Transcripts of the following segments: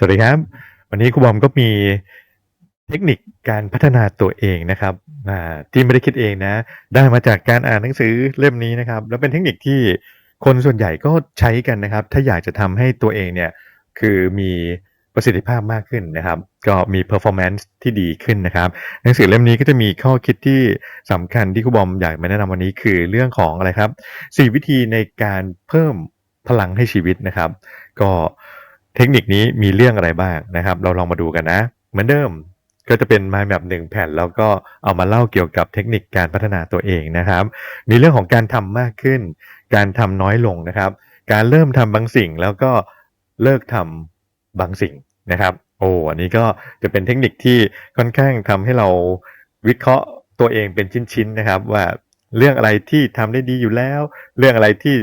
สวัสดีครับ วันนี้ครูบอมก็มีเทคนิคการพัฒนาตัวเองนะครับที่ไม่ได้คิดเองนะ ได้มาจากการอ่านหนังสือเล่มนี้นะครับ แล้วเป็นเทคนิคที่คนส่วนใหญ่ก็ใช้กันนะครับ ถ้าอยากจะทำให้ตัวเองเนี่ยคือมีประสิทธิภาพมากขึ้นนะครับ ก็มี performance ที่ดีขึ้นนะครับ หนังสือเล่มนี้ก็จะมีข้อคิดที่สำคัญที่ครูบอมอยากมาแนะนำวันนี้คือเรื่องของอะไรครับสี่วิธีในการเพิ่มพลังให้ชีวิตนะครับ ก็ เทคนิคนี้มีเรื่องอะไรบ้างนะครับ เราลองมาดูกันนะ เหมือนเดิมก็จะเป็น mind map หนึ่งแผ่นแล้วก็เอามาเล่าเกี่ยวกับเทคนิคการพัฒนาตัวเองนะครับ มีเรื่องของการทำมากขึ้น การทำน้อยลงนะครับ การเริ่มทำบางสิ่งแล้วก็เลิกทำบางสิ่งนะครับ โอ้อันนี้ก็จะเป็นเทคนิคที่ค่อนข้างทำให้เราวิเคราะห์ตัวเองเป็นชิ้นๆนะครับ ว่าเรื่องอะไรที่ทำได้ดีอยู่แล้ว เรื่องอะไรที่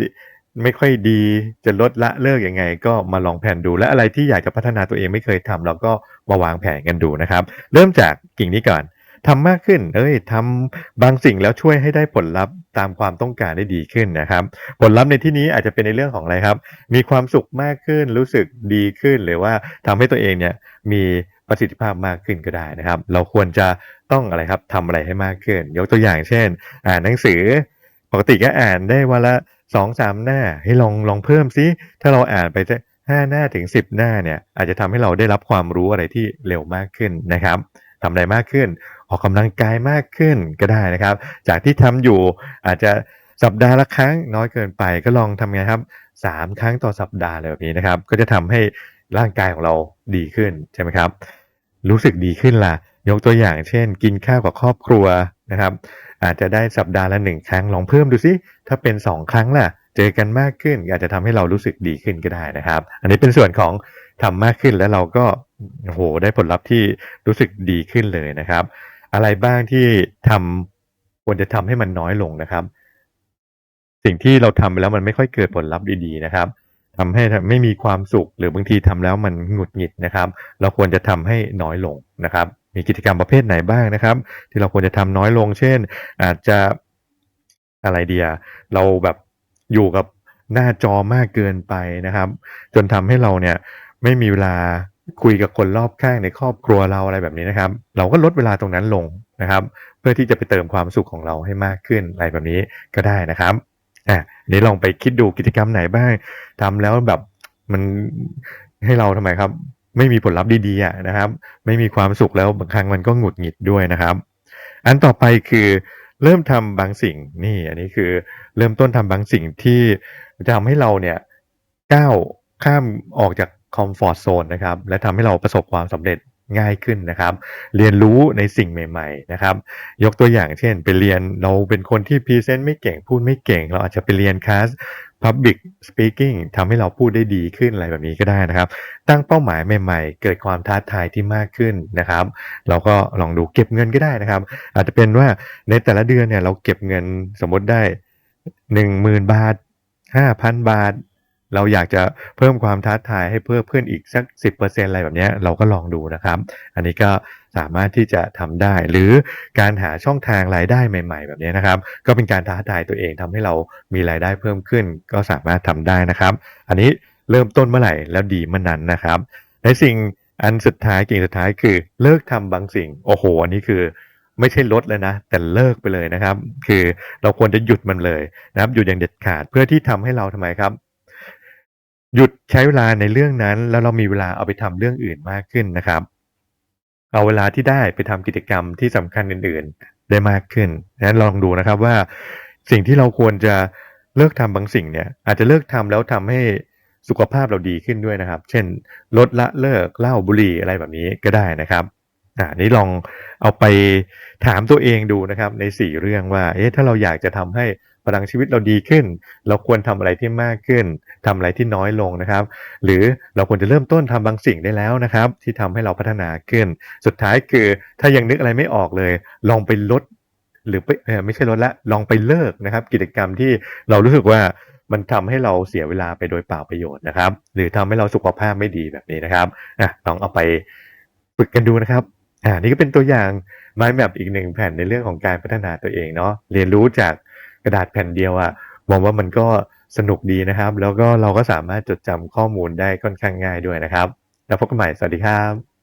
ไม่ค่อยดีจะลดละเลิกยังไง ก็มาลองแผนดูและอะไรที่อยากจะพัฒนาตัวเองไม่เคยทำเราก็มาวางแผนกันดูนะครับ เริ่มจากกิ่งนี้ก่อนทำมากขึ้น เอ้ยทำบางสิ่งแล้วช่วยให้ได้ผลลัพธ์ตามความต้องการได้ดีขึ้นนะครับ ผลลัพธ์ในที่นี้อาจจะเป็นในเรื่องของอะไรครับ มีความสุขมากขึ้น รู้สึกดีขึ้น หรือว่าทำให้ตัวเองเนี่ยมีประสิทธิภาพมากขึ้นก็ได้นะครับ เราควรจะต้องอะไรครับทำอะไรให้มากขึ้น ยกตัวอย่างเช่น อ่านหนังสือ ปกติก็อ่านได้วันละสองสามหน้าให้ลองลองเพิ่มซิถ้าเราอ่านไปสักห้าหน้าถึงสิบหน้าเนี่ยอาจจะทำให้เราได้รับความรู้อะไรที่เร็วมากขึ้นนะครับทำอะไรมากขึ้น ออกกำลังกายมากขึ้นก็ได้นะครับ จากที่ทำอยู่อาจจะสัปดาห์ละครั้งน้อยเกินไปก็ลองทำไงครับสามครั้งต่อสัปดาห์เลยแบบนี้นะครับ ก็จะทำให้ร่างกายของเราดีขึ้นใช่ไหมครับ รู้สึกดีขึ้นล่ะ ยกตัวอย่างเช่น กินข้าวกับครอบครัวนะครับ อาจจะได้สัปดาห์ละหนึ่งครั้งลองเพิ่มดูซิถ้าเป็นสองครั้งล่ะ เจอกันมากขึ้นอาจจะทำให้เรารู้สึกดีขึ้นก็ได้นะครับ อันนี้เป็นส่วนของทำมากขึ้นแล้วเราก็โอ้โหได้ผลลัพธ์ที่รู้สึกดีขึ้นเลยนะครับ อะไรบ้างที่ทำควรจะทำให้มันน้อยลงนะครับ สิ่งที่เราทำไปแล้วมันไม่ค่อยเกิดผลลัพธ์ดีๆนะครับทำให้ไม่มีความสุขหรือบางทีทำแล้วมันหงุดหงิดนะครับ เราควรจะทำให้น้อยลงนะครับ มีกิจกรรมประเภทไหนบ้างนะครับ ที่เราควรจะทำน้อยลง เช่น อาจจะอะไรเดียเราแบบอยู่กับหน้าจอมากเกินไปนะครับ จนทำให้เราเนี่ยไม่มีเวลาคุยกับคนรอบข้างในครอบครัวเราอะไรแบบนี้นะครับ เราก็ลดเวลาตรงนั้นลงนะครับ เพื่อที่จะไปเติมความสุขของเราให้มากขึ้นอะไรแบบนี้ก็ได้นะครับอะนี้ลองไปคิดดูกิจกรรมไหนบ้างทำแล้วแบบมันให้เราทำไมครับ ไม่มีผลลัพธ์ดีๆนะครับ ไม่มีความสุขแล้วบางครั้งมันก็หงุดหงิดด้วยนะครับ อันต่อไปคือเริ่มทำบางสิ่งนี่อันนี้คือเริ่มต้นทำบางสิ่งที่จะทำให้เราเนี่ยก้าวข้ามออกจากคอมฟอร์ทโซนนะครับ และทำให้เราประสบความสำเร็จง่ายขึ้นนะครับ เรียนรู้ในสิ่งใหม่ ๆ นะครับ ยกตัวอย่างเช่น ไปเรียนเราเป็นคนที่พรีเซนต์ไม่เก่งพูดไม่เก่ง เราอาจจะไปเรียนคลาส Public Speaking ทำให้เราพูดได้ดีขึ้นอะไรแบบนี้ก็ได้นะครับ ตั้งเป้าหมายใหม่ๆ เกิดความท้าทายที่มากขึ้นนะครับ เราก็ลองดูเก็บเงินก็ได้นะครับ อาจจะเป็นว่าในแต่ละเดือนเนี่ยเราเก็บเงินสมมติได้หนึ่งหมื่นบาทห้าพันบาท เราอยากจะเพิ่มความท้าทายให้เพิ่มขึ้นอีกสักสิบเปอร์เซ็นอะไรแบบนี้เราก็ลองดูนะครับ อันนี้ก็สามารถที่จะทำได้ หรือการหาช่องทางรายได้ใหม่ ๆ แบบนี้นะครับ ก็เป็นการท้าทายตัวเองทำให้เรามีรายได้เพิ่มขึ้น ก็สามารถทำได้นะครับ อันนี้เริ่มต้นเมื่อไหร่แล้วดีเมื่อนั้นนะครับในสิ่งอันสุดท้ายกิ่งสุดท้ายคือเลิกทำบางสิ่งโอ้โหอันนี้คือไม่ใช่ลดเลยนะ แต่เลิกไปเลยนะครับ คือเราควรจะหยุดมันเลยนะครับหยุดอย่างเด็ดขาดเพื่อที่ทำให้เราทำไมครับ หยุดใช้เวลาในเรื่องนั้น แล้วเรามีเวลาเอาไปทำเรื่องอื่นมากขึ้นนะครับ เอาเวลาที่ได้ไปทำกิจกรรมที่สำคัญอื่นๆได้มากขึ้นนั้นลองดูนะครับว่า สิ่งที่เราควรจะเลิกทำบางสิ่งเนี่ย อาจจะเลิกทำแล้วทำให้สุขภาพเราดีขึ้นด้วยนะครับ เช่น ลดละเลิกเหล้าบุหรี่อะไรแบบนี้ก็ได้นะครับอ่านี้ลองเอาไปถามตัวเองดูนะครับ ในสี่เรื่องว่า เอ๊ะถ้าเราอยากจะทำให้ พลังชีวิตเราดีขึ้น เราควรทำอะไรที่มากขึ้นทำอะไรที่น้อยลงนะครับ หรือเราควรจะเริ่มต้นทำบางสิ่งได้แล้วนะครับ ที่ทำให้เราพัฒนาขึ้น สุดท้ายคือถ้ายังนึกอะไรไม่ออกเลย ลองไปลด หรือไปไม่ใช่ลดละลองไปเลิกนะครับ กิจกรรมที่เรารู้สึกว่ามันทำให้เราเสียเวลาไปโดยเปล่าประโยชน์นะครับ หรือทำให้เราสุขภาพไม่ดีแบบนี้นะครับอะลองเอาไปฝึกกันดูนะครับอ่านี่ก็เป็นตัวอย่าง mind map อีกหนึ่งแผ่นในเรื่องของการพัฒนาตัวเองเนาะเรียนรู้จาก กระดาษแผ่นเดียวอะ่ะมองว่ามันก็สนุกดีนะครับ แล้วก็เราก็สามารถจดจำข้อมูลได้ค่อนข้างง่ายด้วยนะครับ แล้วพบกันใหม่ สวัสดีครับ